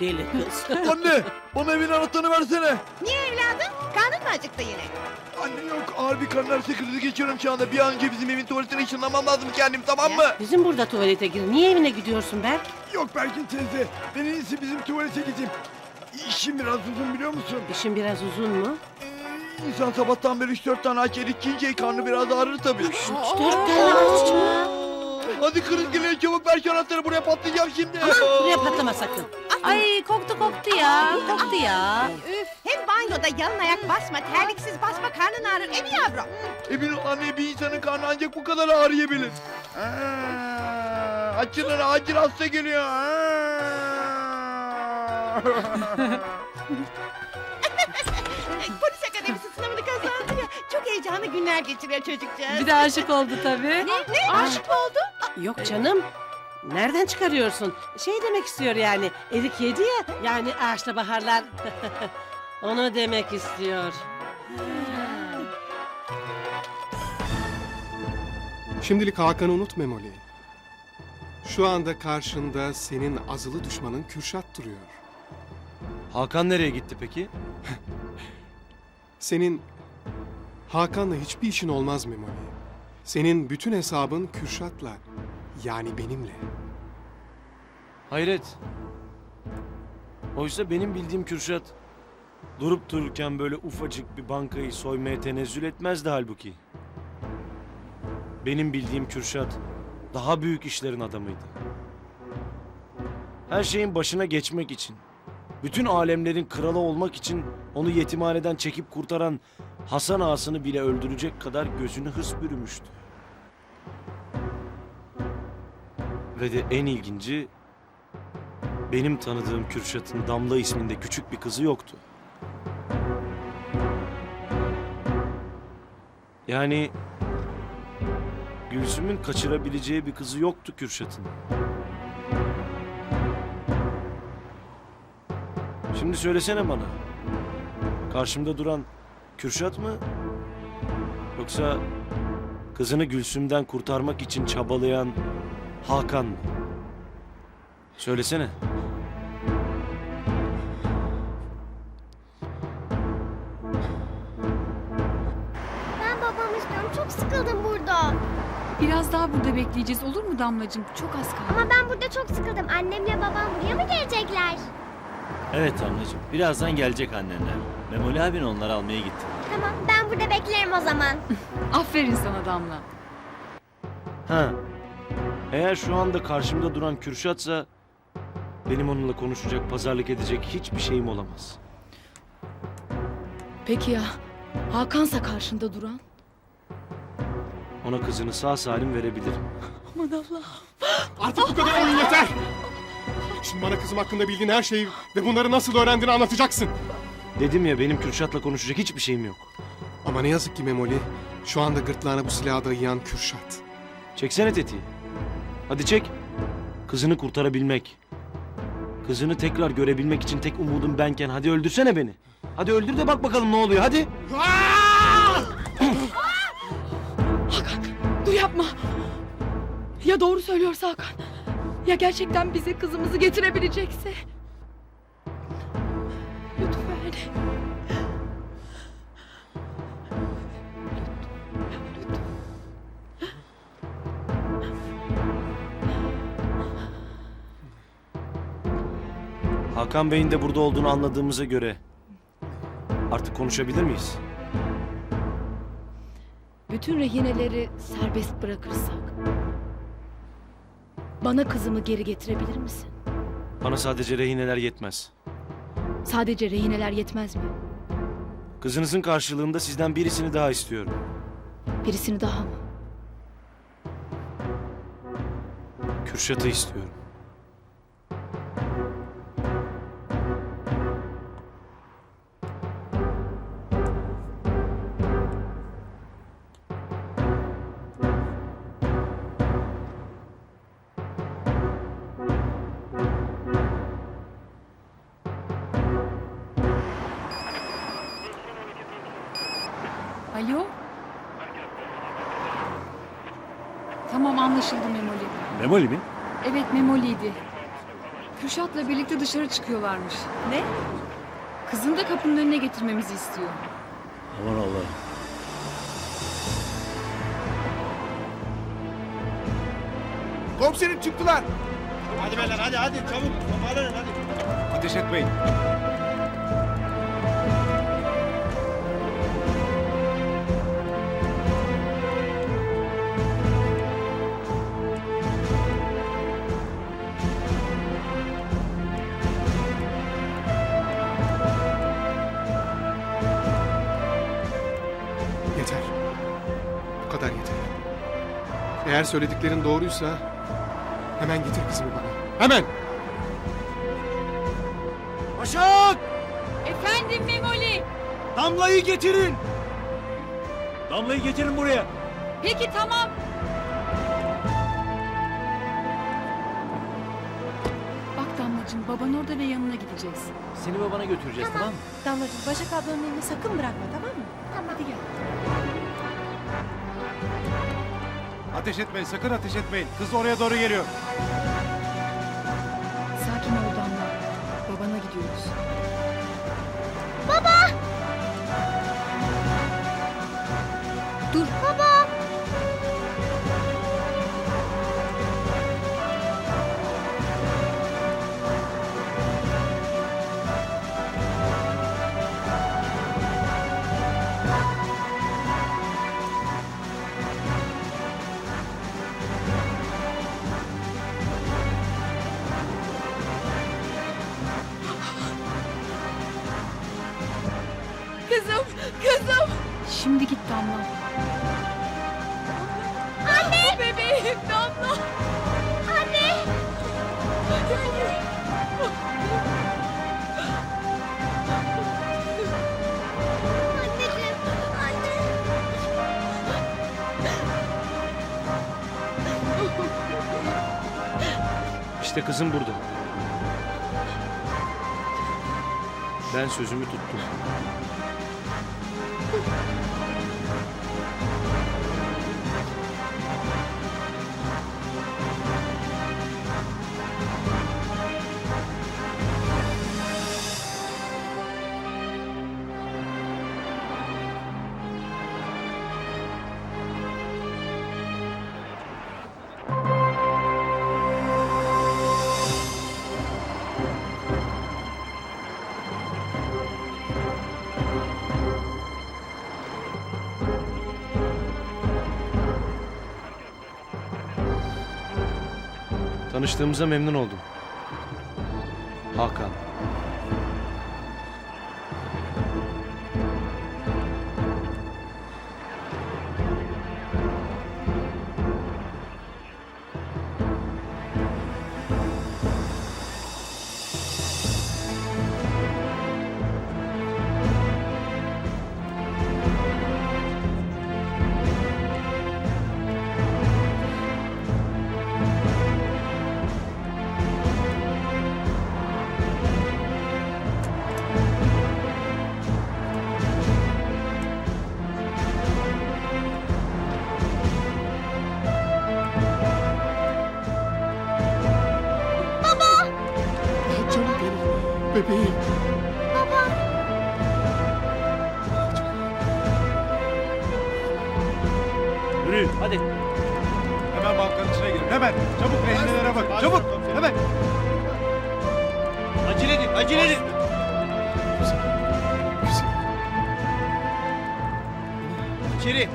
Deli kız. Anne bana evin anahtarını versene. Niye evladım? Karnın mı acıktı yine? Anne yok ağır bir karın ağrısı krizi geçiyorum şu anda. Bir an önce bizim evin tuvaletine ışınlamam lazım kendim tamam mı? Bizim burada tuvalete gir. Niye evine gidiyorsun Berk? Yok Berkin teyze. Ben en iyisi bizim tuvalete gideyim. İşim biraz uzun biliyor musun? İşin biraz uzun mu? Ee, İnsan sabahtan beri 3-4 tane aç yedik yiyince karnı biraz ağrır tabii. Üç dört tane aç mı? Hadi kriz geliyor çabuk ver şu anahtarı buraya patlayacağım şimdi. Buraya patlama sakın. Ay koktu koktu ya. Koktu ya. Üf, hem banyoda yalın ayak basma, terliksiz basma, karnın ağrır. E mi yavrum? Emin ol anne bir insanın karnı ancak bu kadar ağrıyabilir. Aa, Açılın acil hasta geliyor. Aa. Polis akademisi sınavını kazandı ya. Çok heyecanlı günler geçiriyor çocukcağız. Bir de aşık oldu tabii. Ne? Aşık mı oldu? Yok canım. Nereden çıkarıyorsun? Şey demek istiyor yani. Erik yedi ya. Yani ağaçta baharlar. Onu demek istiyor. Şimdilik Hakan'ı unut Memoli. Şu anda karşında senin azılı düşmanın Kürşat duruyor. Hakan nereye gitti peki? Senin Hakan'la hiçbir işin olmaz Memoli. Senin bütün hesabın Kürşat'la. Yani benimle. Hayret. Oysa benim bildiğim Kürşat durup dururken böyle ufacık bir bankayı soymaya tenezzül etmezdi halbuki. Benim bildiğim Kürşat daha büyük işlerin adamıydı. Her şeyin başına geçmek için, bütün alemlerin kralı olmak için onu yetimhaneden çekip kurtaran Hasan Ağasını bile öldürecek kadar gözünü hırs bürümüştü. Ve de en ilginci benim tanıdığım Kürşat'ın Damla isminde küçük bir kızı yoktu. Yani Gülsüm'ün kaçırabileceği bir kızı yoktu Kürşat'ın. Şimdi söylesene bana. Karşımda duran Kürşat mı? Yoksa kızını Gülsüm'den kurtarmak için çabalayan Hakan mı? Söylesene. Ben babamı istiyorum. Çok sıkıldım burada. Biraz daha burada bekleyeceğiz olur mu Damlacığım? Çok az kaldı. Ama ben burada çok sıkıldım. Annemle babam buraya mı gelecekler? Evet Damlacığım. Birazdan gelecek annenler. Memoli abin onları almaya gitti. Tamam ben burada beklerim o zaman. Aferin sana Damla. Ha. Eğer şu anda karşımda duran Kürşat'sa benim onunla konuşacak, pazarlık edecek hiçbir şeyim olamaz. Peki ya Hakan'sa karşında duran? Ona kızını sağ salim verebilirim. Aman Allah. Artık bu kadar oyun yeter! Şimdi bana kızım hakkında bildiğin her şeyi ve bunları nasıl öğrendiğini anlatacaksın. Dedim ya benim Kürşat'la konuşacak hiçbir şeyim yok. Ama ne yazık ki Memoli, şu anda gırtlağına bu silahı dayayan Kürşat. Çeksene tetiği. Hadi çek. Kızını kurtarabilmek. Kızını tekrar görebilmek için tek umudum benken hadi öldürsene beni. Hadi öldür de bak bakalım ne oluyor hadi. Dur yapma. Ya doğru söylüyorsa Hakan? Ya gerçekten bize kızımızı getirebilecekse? Hakan Bey'in de burada olduğunu anladığımıza göre artık konuşabilir miyiz? Bütün rehineleri serbest bırakırsak bana kızımı geri getirebilir misin? Bana sadece rehineler yetmez. Sadece rehineler yetmez mi? Kızınızın karşılığında sizden birisini daha istiyorum. Birisini daha mı? Kürşat'ı istiyorum. Alo? Tamam anlaşıldı Memoli. Memoli mi? Evet Memoli'ydi. Kürşat'la birlikte dışarı çıkıyorlarmış. Ne? Kızını da kapının önüne getirmemizi istiyor. Aman Allah. Komiserim çıktılar. Hadi beyler hadi hadi çabuk toparlanın hadi. Ateş etmeyin. Eğer söylediklerin doğruysa hemen getir kızımı bana. Hemen! Başak! Efendim Memoli. Damlayı getirin! Damlayı getirin buraya. Peki tamam. Bak Damlacığım baban orada ve yanına gideceğiz. Seni babana götüreceğiz tamam, mı? Damlacığım Başak ablanın elini sakın bırakma tamam mı? Tamam. Hadi gel. Ateş etmeyin sakın ateş etmeyin. Kız oraya doğru geliyor. Sakin ol Damla. Babana gidiyoruz. Şimdi git Damla. Anne! Bebeğim Damla! Anne! Anneciğim. Anne. İşte kızım burada. Ben sözümü tuttum. Tanıştığımıza memnun oldum. Hakan. Bebeğim. Yürüyün hadi. Hemen balkonun içine girin hemen. Çabuk rehinelere bak çabuk hemen. Acele edin, acele edin. İçeri.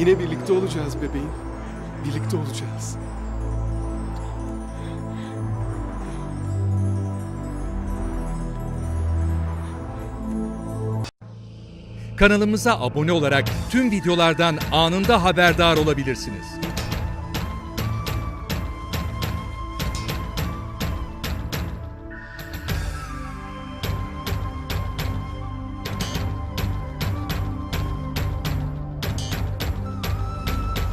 Yine birlikte olacağız bebeğim. Birlikte olacağız. Kanalımıza abone olarak tüm videolardan anında haberdar olabilirsiniz.